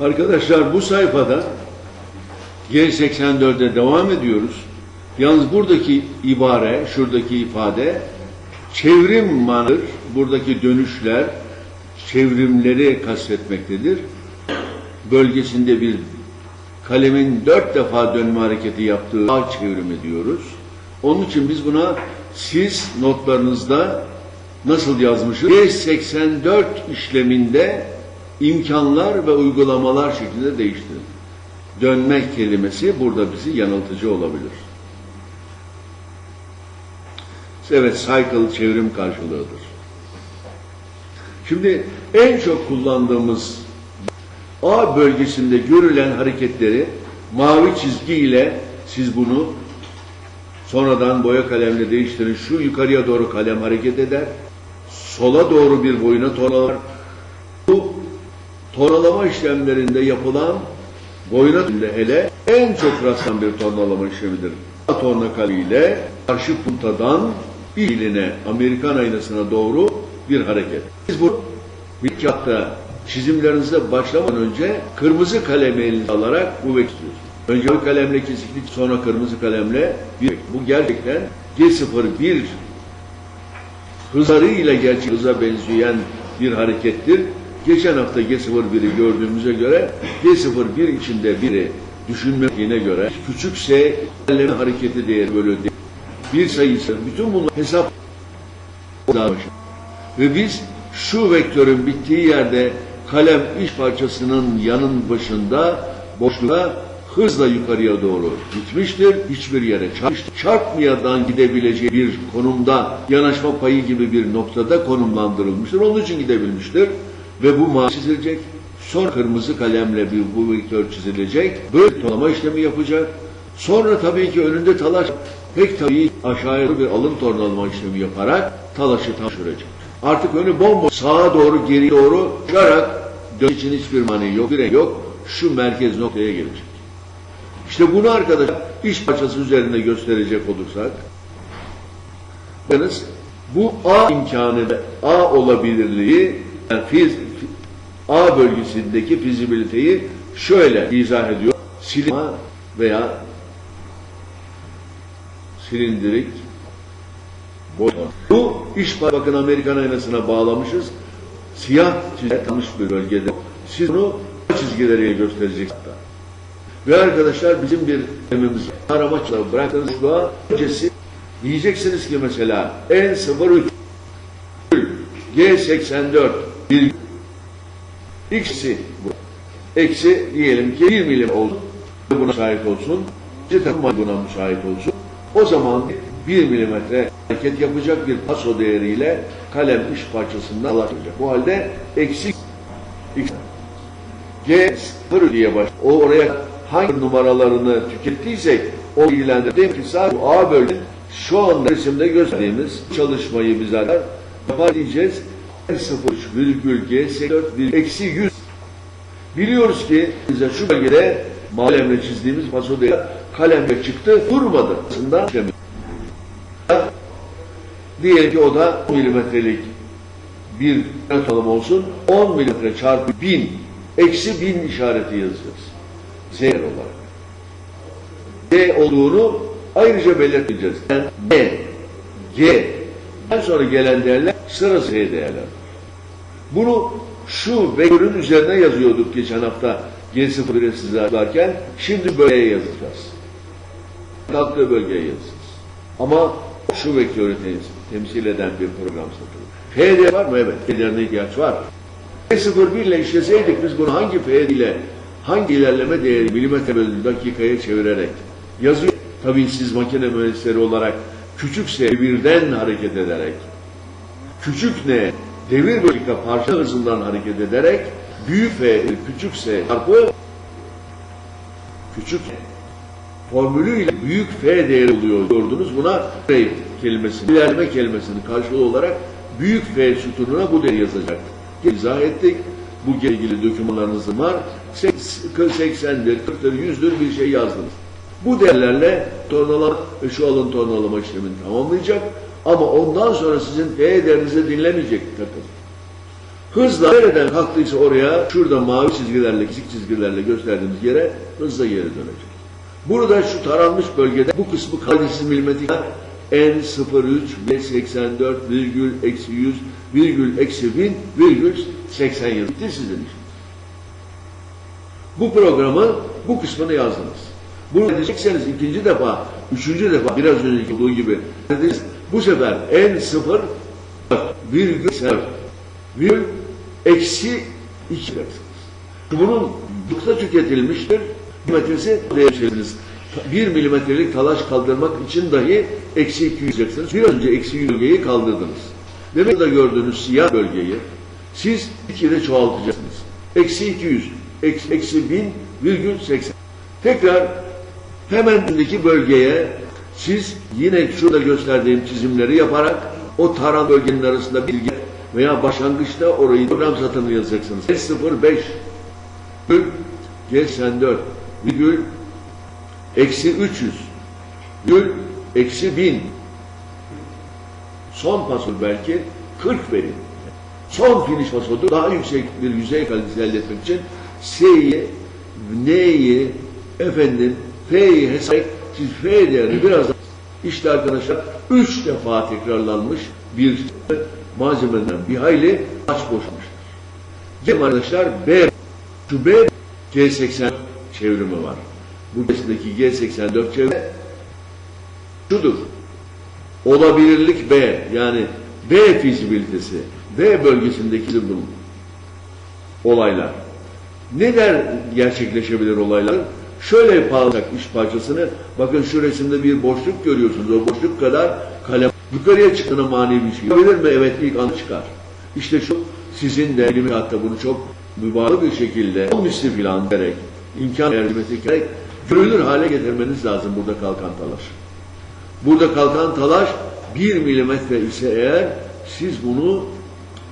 Arkadaşlar bu sayfada G84'e devam ediyoruz. Yalnız buradaki ibare, şuradaki ifade çevrim manır. Buradaki dönüşler çevrimleri kastetmektedir. Bölgesinde bir kalemin dört defa dönme hareketi yaptığı ağ çevrimi diyoruz. Onun için biz buna siz notlarınızda nasıl yazmışız? G84 işleminde imkanlar ve uygulamalar şeklinde değiştirin. Dönmek kelimesi burada bizi yanıltıcı olabilir. Evet, cycle çevrim karşılığıdır. Şimdi en çok kullandığımız A bölgesinde görülen hareketleri mavi çizgi ile siz bunu sonradan boya kalemle değiştirin. Şu yukarıya doğru kalem hareket eder. Sola doğru bir boyuna tornalar. Bu tornalama işlemlerinde yapılan boyuna hele en çok rastlanan bir tornalama işlemidir. Torna kalemiyle karşı puntadan bir iline Amerikan aynasına doğru bir hareket. Biz bu kağıtta çizimlerinize başlamadan önce kırmızı kalemi elinize alarak bu bekliyorsunuz. Önce bu kalemle kesiklik sonra kırmızı kalemle bir bu gerçekten G01 hızlarıyla gerçek hıza benzeyen bir harekettir. Geçen hafta G01'i gördüğümüze göre G01 içinde biri düşünmediğine göre küçük S kalemi hareketi değeri değil. Bir sayısı bütün bunlar hesap ve biz şu vektörün bittiği yerde kalem iş parçasının yanın başında boşluğa hızla yukarıya doğru gitmiştir. Hiçbir yere çarpmıştır. Çarpmayadan gidebileceği bir konumda yanaşma payı gibi bir noktada konumlandırılmıştır. Onun için gidebilmiştir. Ve bu mavi çizilecek. Sonra kırmızı kalemle bir bu vektör çizilecek. Böyle tonlama işlemi yapacak. Sonra tabii ki önünde talaş pek tabii aşağıya bir alın tornalama işlemi yaparak talaşı tam sürecek. Artık önü bomboş sağa doğru geri doğru çıkarak dönüş için hiçbir mani yok, bir yok. Şu merkez noktaya gelecek. İşte bunu arkadaşlar iş parçası üzerinde gösterecek olursak bakınız bu A imkanı A olabilirliği yani fiz, A bölgesindeki fizibiliteyi şöyle izah ediyor. Silima veya silindirik boy. Bu iş bakın Amerikan aynasına bağlamışız. Siyah tanış bir bölgede. Siz bunu çizgileriyle göstereceksiniz. Ve arkadaşlar bizim bir emimiz var. Aramaçla bıraktığınız boşluğa öncesi diyeceksiniz ki mesela en 03 G84 bir x'i bu. Eksi diyelim ki 1 milim olsun. Buna şahit olsun. Takım buna müşahit olsun. O zaman 1 milimetre hareket yapacak bir paso değeriyle kalem iş parçasından alacak. Bu halde eksi x G 0 diye baş. O oraya hangi numaralarını tükettiysek o ilgilendir. Demek ki sadece A bölge şu anda resimde gösterdiğimiz çalışmayı biz yapar diyeceğiz. 0 virgül G 84 virgül eksi 100 Biliyoruz ki bize şu bölgede kalemle çizdiğimiz değeri kalemle çıktı durmadı. Aslında Diyelim ki o da 10 milimetrelik bir atom olsun. 10 milimetre çarpı 1000 eksi 1000 işareti yazacağız. Z olarak. D olduğunu ayrıca belirteceğiz. Yani D, G, en sonra gelen değerler sıra Z değerler. Bunu şu vektörün üzerine yazıyorduk geçen hafta G0'ı size yazarken şimdi bölgeye yazacağız. Kalktığı bölgeye yazacağız. Ama şu vektörü temsil eden bir program satılır. PD var mı? Evet. F'lerine ihtiyaç var. P01 ile işleseydik biz bunu hangi F ile hangi ilerleme değeri milimetre bölü dakikaya çevirerek yazıyor. Tabii siz makine mühendisleri olarak küçük birden hareket ederek küçük ne devir dakika parça hızından hareket ederek büyük F küçük S çarpı küçük formülüyle büyük F değeri oluyor gördünüz. Buna F kelimesini, ilerleme kelimesini karşılığı olarak büyük F sütununa bu değeri yazacaktık. İzah ettik. Bu ilgili dokümanlarınız var. 80'dir, 40'dır, 100'dür bir şey yazdınız. Bu değerlerle tornalama, şu alın tornalama işlemini tamamlayacak. Ama ondan sonra sizin F değerinizi dinlemeyecek takım. Hızla nereden kalktıysa oraya şurada mavi çizgilerle, çizik çizgilerle gösterdiğimiz yere hızla geri dönecek. Burada şu taranmış bölgede bu kısmı kalitesiz milimetrik N03 ve 84 virgül eksi 100 virgül eksi 1000 virgül 87 bitti sizin işiniz. Bu programı bu kısmını yazdınız. Bunu edecekseniz ikinci defa, üçüncü defa biraz önceki olduğu gibi. Bu sefer N0 virgül 0 virgül eksi 2 yapacaksınız. Bunun yoksa tüketilmiştir. Milimetresi değiştirdiniz. Bir milimetrelik talaş kaldırmak için dahi eksi 2 yapacaksınız. Bir önce eksi 100 bölgeyi kaldırdınız. Demek da gördüğünüz siyah bölgeyi siz 2 ile çoğaltacaksınız. Eksi 200, eksi, eksi 1000 virgül 80. Tekrar hemen üstündeki bölgeye siz yine şurada gösterdiğim çizimleri yaparak o taran bölgenin arasında bilgi veya başlangıçta orayı program satını yazacaksınız. S05 virgül G84 virgül eksi 300 virgül eksi 1000 son pasör belki 40 verin. Son finish pasodu daha yüksek bir yüzey kalitesi elde etmek için S'yi, N'yi, efendim F'yi hesap F değerini biraz işte arkadaşlar üç defa tekrarlanmış bir malzemeden bir hayli aç boşmuştur. Gelin arkadaşlar B şu B G80 çevrimi var. Bu G'sindeki G84 çevrimi şudur. Olabilirlik B yani B fizibilitesi B bölgesindeki bunun olaylar. Neden gerçekleşebilir olaylar? Şöyle bağlayacak iş parçasını, bakın şu resimde bir boşluk görüyorsunuz. O boşluk kadar kalem yukarıya çıktığına mani bir şey. Olabilir mi? Evet ilk an çıkar. İşte şu sizin de ilmi hatta bunu çok mübarek bir şekilde o misli filan derek, imkan ermesi gerek görülür hale getirmeniz lazım burada kalkan talaş. Burada kalkan talaş 1 milimetre ise eğer siz bunu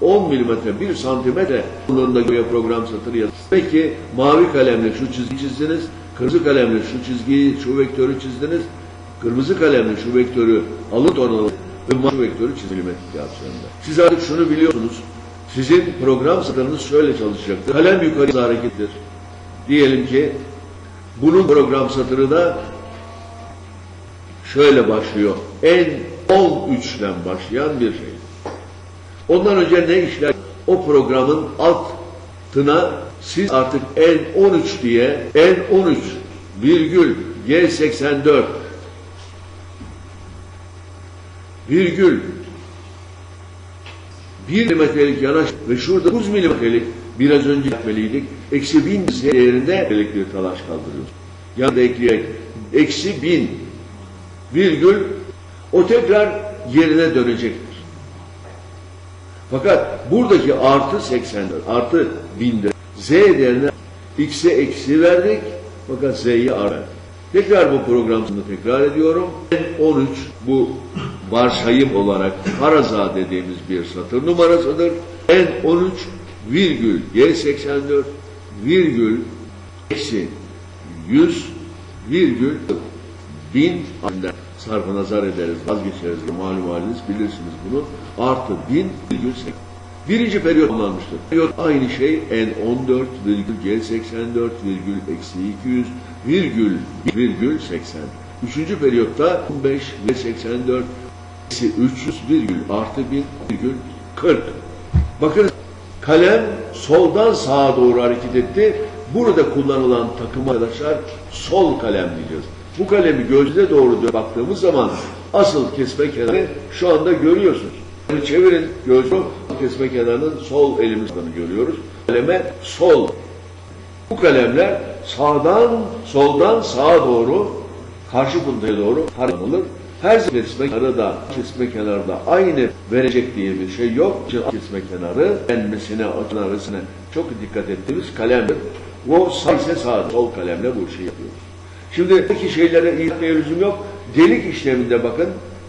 10 milimetre, 1 santimetre bunun göre program satırı yazın. Peki mavi kalemle şu çizgi çizdiniz, kırmızı kalemle şu çizgiyi, şu vektörü çizdiniz, kırmızı kalemle şu vektörü alın tonalı ve mavi vektörü çiz milimetrik yapsında. Siz artık şunu biliyorsunuz, sizin program satırınız şöyle çalışacaktır. Kalem yukarı harekettir. Diyelim ki bunun program satırı da şöyle başlıyor. En 13'den başlayan bir şey. Ondan önce ne işler? O programın altına siz artık N13 diye N13 virgül G84 virgül 1 milimetrelik yanaş ve şurada 9 milimetrelik biraz önce yapmalıydık. Eksi 1000 değerinde bir talaş kaldırıyoruz. Yani da ekleyerek eksi 1000 virgül o tekrar yerine dönecektir. Fakat buradaki artı 84, artı 1000'dir. Z değerine x'e eksi verdik fakat z'yi artı. Tekrar bu programını tekrar ediyorum. 13 bu varsayım olarak faraza dediğimiz bir satır numarasıdır. N13 virgül G84 virgül eksi 100 virgül 1000 sarfı nazar ederiz, vazgeçeriz. Malum haliniz bilirsiniz bunu. Artı 1000 virgül 80. Birinci periyot tamamlanmıştır. Periyot aynı şey N14 virgül G84 virgül eksi 200 virgül virgül 80. Üçüncü periyotta 15 ve 84 eksi 300 virgül artı 1000 virgül 40. Bakın kalem soldan sağa doğru hareket etti. Burada kullanılan takım arkadaşlar sol kalem diyeceğiz. Bu kalemi gözle doğru baktığımız zaman asıl kesme kenarı şu anda görüyorsunuz. Yani çevirin gözü kesme kenarının sol elimizden görüyoruz. Kaleme sol. Bu kalemler sağdan soldan sağa doğru karşı puntaya doğru harcanılır. Her kesme kenarı da kesme kenarı da aynı verecek diye bir şey yok. Kesme kenarı enmesine, açın çok dikkat ettiğimiz kalemdir. O sağ ise sağ, sol kalemle bu işi yapıyoruz. Şimdi buradaki şeylere iyi lüzum yok. Delik işleminde bakın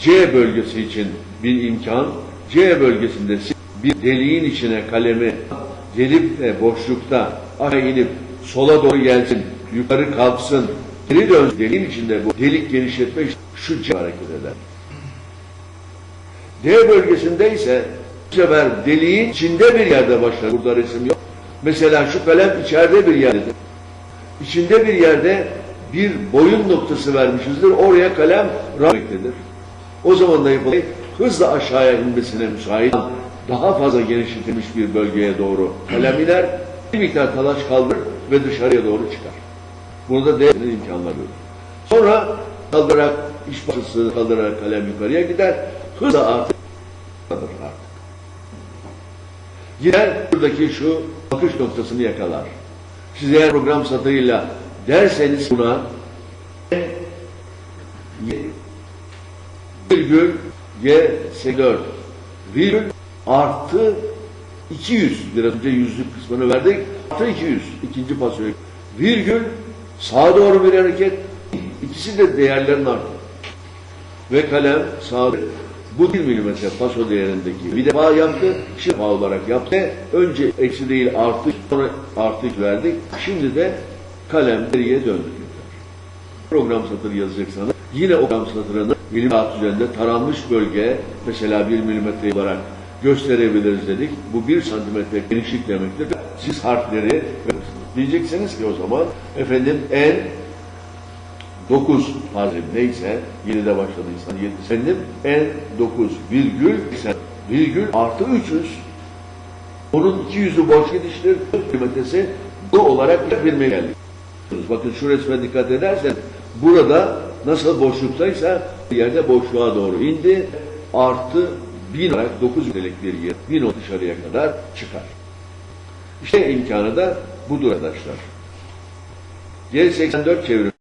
C bölgesi için bir imkan. C bölgesinde bir deliğin içine kalemi delip de boşlukta aşağı inip sola doğru gelsin, yukarı kalksın, geri dönsün. Deliğin içinde bu delik genişletme şu C hareket eder. D bölgesinde ise Bu sefer deliğin içinde bir yerde başlar. Burada resim yok. Mesela şu kalem içeride bir yerdedir. İçinde bir yerde bir boyun noktası vermişizdir. Oraya kalem rahmetlidir. O zaman da yapılan hızla aşağıya inmesine müsait daha fazla genişletilmiş bir bölgeye doğru kalem iner. Bir miktar talaş kaldırır ve dışarıya doğru çıkar. Burada değerli imkanlar olur. Sonra kaldırarak, iş başısı kaldırarak kalem yukarıya gider. Hızla artık artık. Gider buradaki şu bakış noktasını yakalar. Siz eğer program satırıyla derseniz buna virgül Y84 virgül artı 200 biraz önce yüzlük kısmını verdik. Artı 200 ikinci pasoya virgül sağa doğru bir hareket. İkisi de değerlerin artı ve kalem sağa bu 1 milimetre paso değerindeki bir defa yaptı, şimdi defa olarak yaptı. Önce eksi değil artı, sonra artı verdik. Şimdi de kalem geriye döndü. Program satırı yazacaksanız yine o program satırını milim kağıt üzerinde taranmış bölge mesela 1 milimetre olarak gösterebiliriz dedik. Bu 1 santimetre genişlik demektir. Siz harfleri verirsiniz. Diyeceksiniz ki o zaman efendim en 9 farzim neyse 7'de başladıysan 7 efendim en 9 virgül virgül artı 300 onun 200'ü boş gidiştir kıymetesi bu olarak bilmeye geldik. Bakın şu resme dikkat edersen burada nasıl boşluktaysa bir yerde boşluğa doğru indi artı 1000 olarak 9 yüzdelik bir yer 1000 o dışarıya kadar çıkar. İşte imkanı da budur arkadaşlar. C84 çevrim